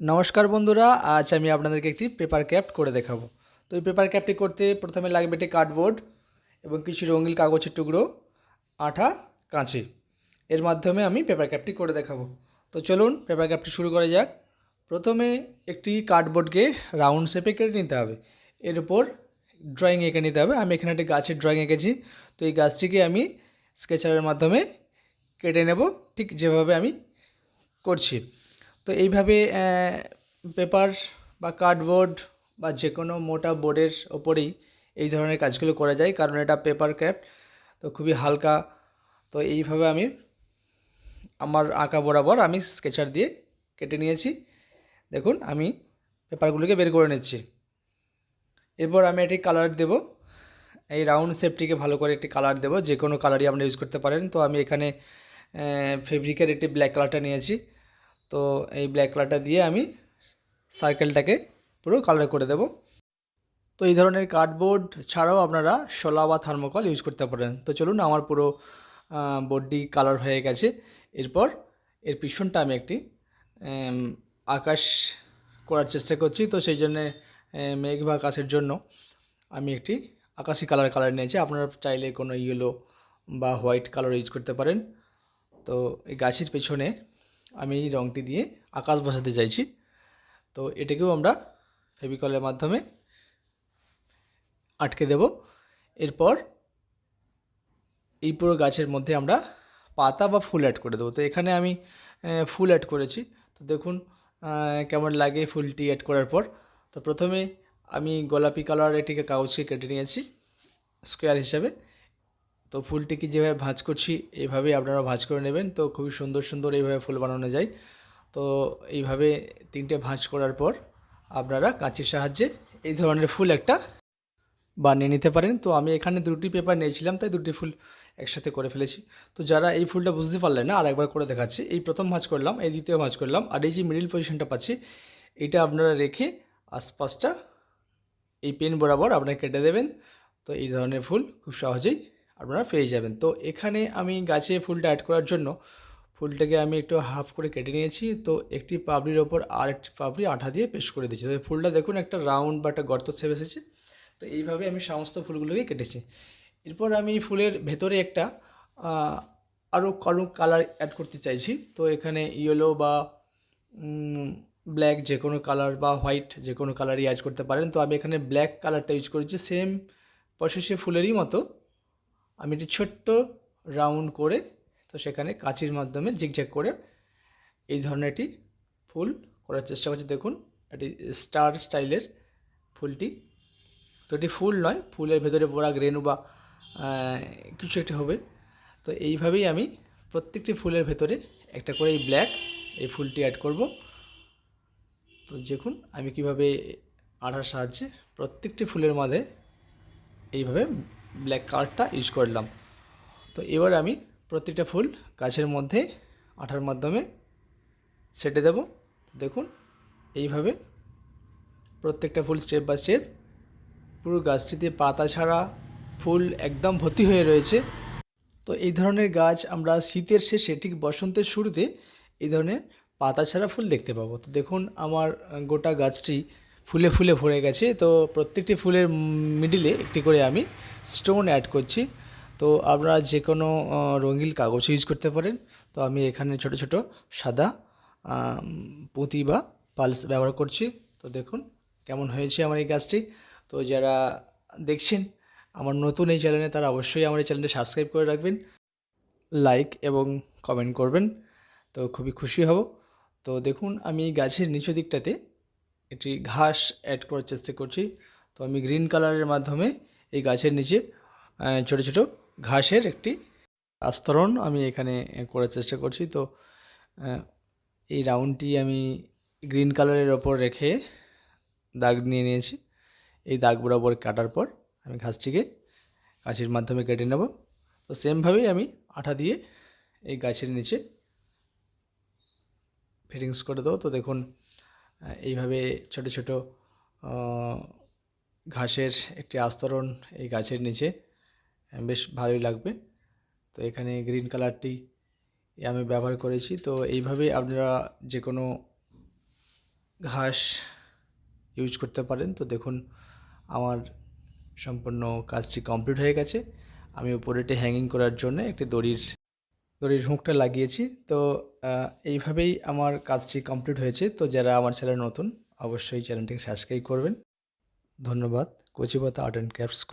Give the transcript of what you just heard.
নমস্কার বন্ধুরা, আজ আমি আপনাদেরকে একটি পেপার ক্রাফট করে দেখাবো। তো এই পেপার ক্রাফটটি করতে প্রথমে লাগবে একটি কার্ডবোর্ড এবং কিছু রঙিন কাগজের টুকরো, আঠা, কাঁচি। এর মাধ্যমে আমি পেপার ক্রাফটটি করে দেখাবো। তো চলুন পেপার ক্রাফটটি শুরু করা যাক। প্রথমে একটি কার্ডবোর্ডকে রাউন্ড শেপে কেটে নিতে হবে। এর উপর ড্রয়িং এঁকে নিতে হবে। আমি এখানে একটি গাছের ড্রয়িং এঁকেছি। তো এই গাছটিকে আমি স্কেচারের মাধ্যমে কেটে নেব। ঠিক যেভাবে আমি করছি। তো এইভাবে পেপার বা কার্ডবোর্ড বা যে কোনো মোটা বোর্ডের ওপরেই এই ধরনের কাজগুলো করা যায়। কারণ এটা পেপার ক্রাফট তো খুবই হালকা। তো এইভাবে আমি আমার আঁকা বরাবর আমি স্কেচার দিয়ে কেটে নিয়েছি। দেখুন, আমি পেপারগুলোকে বের করে নিচ্ছি। এরপর আমি একটি কালার দেব। এই রাউন্ড শেপটিকে ভালো করে একটি কালার দেব। যে কোনো কালারই আপনি ইউজ করতে পারেন। তো আমি এখানে ফেব্রিকের একটি ব্ল্যাক কালারটা নিয়েছি। তো এই ব্ল্যাক কালারটা দিয়ে আমি সার্কেলটাকে পুরো কালার করে দেব। তো এই ধরনের কার্ডবোর্ড ছাড়াও আপনারা শোলা বা থার্মোকল ইউজ করতে পারেন। তো চলুন আমার পুরো বোর্ডটি কালার হয়ে গেছে। এরপর এর পিছনটা আমি একটি আকাশ করার চেষ্টা করছি। তো সেই জন্যে মেঘ বা আকাশের জন্য আমি একটি আকাশি কালার কালার নিয়েছি। আপনারা চাইলে কোনো ইয়েলো বা হোয়াইট কালার ইউজ করতে পারেন। তো এই গাছের পেছনে আমি এই রঙটি দিয়ে আকাশ বসাতে চাইছি। তো এটাকেও আমরা ফেভিকলের মাধ্যমে আটকে দেব। এরপর এই পুরো গাছের মধ্যে আমরা পাতা বা ফুল অ্যাড করে দেবো। তো এখানে আমি ফুল অ্যাড করেছি। তো দেখুন কেমন লাগে ফুলটি অ্যাড করার পর। তো প্রথমে আমি গোলাপি কালার এটিকে কাগজকে কেটে নিয়েছি স্কোয়ার হিসাবে। তো ফুলটিকে যেভাবে ভাঁজ করছি এইভাবেই আপনারা ভাঁজ করে নেবেন। তো খুবই সুন্দর সুন্দর এইভাবে ফুল বানানো যায়। তো এইভাবে তিনটে ভাঁজ করার পর আপনারা কাঁচির সাহায্যে এই ধরনের ফুল একটা বানিয়ে নিতে পারেন। তো আমি এখানে দুটি পেপার নিয়েছিলাম, তাই দুটি ফুল একসাথে করে ফেলেছি। তো যারা এই ফুলটা বুঝতে পারলেন না আর একবার করে দেখাচ্ছি। এই প্রথম ভাঁজ করলাম, এই দ্বিতীয় ভাঁজ করলাম, আর এই যে মিডিল পজিশনটা পাচ্ছি, এটা আপনারা রেখে আশপাশটা এই পেন বরাবর আপনারা কেটে দেবেন। তো এই ধরনের ফুল খুব সহজেই আপনারা পেয়ে যাবেন। তো এখানে আমি গাছে ফুলটা অ্যাড করার জন্য ফুলটাকে আমি একটু হাফ করে কেটে নিয়েছি। তো একটি পাবড়ির ওপর আর একটি পাবড়ি আঠা দিয়ে পেস্ট করে দিয়েছি। তো ফুলটা দেখুন একটা রাউন্ড বা একটা গর্ত ছেপ এসেছে। তো এইভাবে আমি সমস্ত ফুলগুলোকে কেটেছি। এরপর আমি ফুলের ভেতরে একটা আরও কারও কালার অ্যাড করতে চাইছি। তো এখানে ইয়েলো বা ব্ল্যাক যে কোনো কালার বা হোয়াইট যে কোনো কালারই অ্যাড করতে পারেন। তো আমি এখানে ব্ল্যাক কালারটা ইউজ করেছি। সেম প্রসেসে ফুলেরই মতো। আমি একটি ছোট্ট রাউন্ড করে, তো সেখানে কাঁচির মাধ্যমে ঝিকঝ্যাক করে এই ধরনের একটি ফুল করার চেষ্টা করছি। দেখুন এটি স্টার স্টাইলের ফুলটি। তো এটি ফুল নয়, ফুলের ভেতরে পড়া রেণু বা কিছু একটি হবে। তো এইভাবেই আমি প্রত্যেকটি ফুলের ভেতরে একটা করে এই ব্ল্যাক এই ফুলটি অ্যাড করব। তো দেখুন, আমি কীভাবে আঠার সাহায্যে প্রত্যেকটি ফুলের মাঝে এইভাবে ব্ল্যাক কালারটা ইউজ করলাম। তো এবার আমি প্রত্যেকটা ফুল গাছের মধ্যে আঠার মাধ্যমে সেটে দেব। দেখুন, এইভাবে প্রত্যেকটা ফুল স্টেপ বাই স্টেপ পুরো গাছটিতে পাতা ছাড়া ফুল একদম ভর্তি হয়ে রয়েছে। তো এই ধরনের গাছ আমরা শীতের শেষে ঠিক বসন্তের শুরুতে এই ধরনের পাতা ছাড়া ফুল দেখতে পাবো। তো দেখুন, আমার গোটা গাছটি ফুলে ফুলে ভরে গেছে। তো প্রত্যেকটি ফুলের মিডিলে একটি করে আমি স্টোন অ্যাড করছি। তো আপনারা যে কোনো রঙিন কাগজ ইউজ করতে পারেন। তো আমি এখানে ছোট ছোট সাদা পুঁতি বা পালস ব্যবহার করছি। তো দেখুন কেমন হয়েছে আমার এই গাছটি তো যারা দেখছেন, আমার নতুন এই চ্যানেলে তারা অবশ্যই আমার এই চ্যানেলটি সাবস্ক্রাইব করে রাখবেন। লাইক এবং কমেন্ট করবেন। তো খুবই খুশি হব। তো দেখুন, আমি গাছের নিচু দিকটাতে একটি ঘাস অ্যাড করার চেষ্টা করছি। তো আমি গ্রিন কালারের মাধ্যমে এই গাছের নিচে ছোট ছোট ঘাসের একটি আস্তরণ আমি এখানে করার চেষ্টা করছি। তো এই রাউন্ডটি আমি গ্রিন কালারের ওপর রেখে দাগ নিয়ে নিয়েছি। এই দাগ বরাবর কাটার পর আমি ঘাসটিকে কাঁচির মাধ্যমে কেটে নেব। তো, সেমভাবেই আমি আঠা দিয়ে এই গাছের নিচে ফিটিংস করে দেবো। তো, দেখুন এইভাবে ছোট ছোট ঘাসের একটি আস্তরণ এই গাছের নিচে বেশ ভালোই লাগবে। তো এখানে গ্রিন কালারটি আমি ব্যবহার করেছি। তো এইভাবে আপনারা যে কোনো ঘাস ইউজ করতে পারেন। তো দেখুন, আমার সম্পূর্ণ কাজটি কমপ্লিট হয়ে গেছে। আমি উপরেটে হ্যাঙ্গিং করার জন্য একটি দড়ির দড়ির হুঁকটা লাগিয়েছি। তো এইভাবেই আমার কাজটি কমপ্লিট হয়েছে। তো যারা আমার চ্যানেল নতুন, অবশ্যই চ্যানেলটিকে সাবস্ক্রাইব করবেন। ধন্যবাদ Kochipata art and craft school.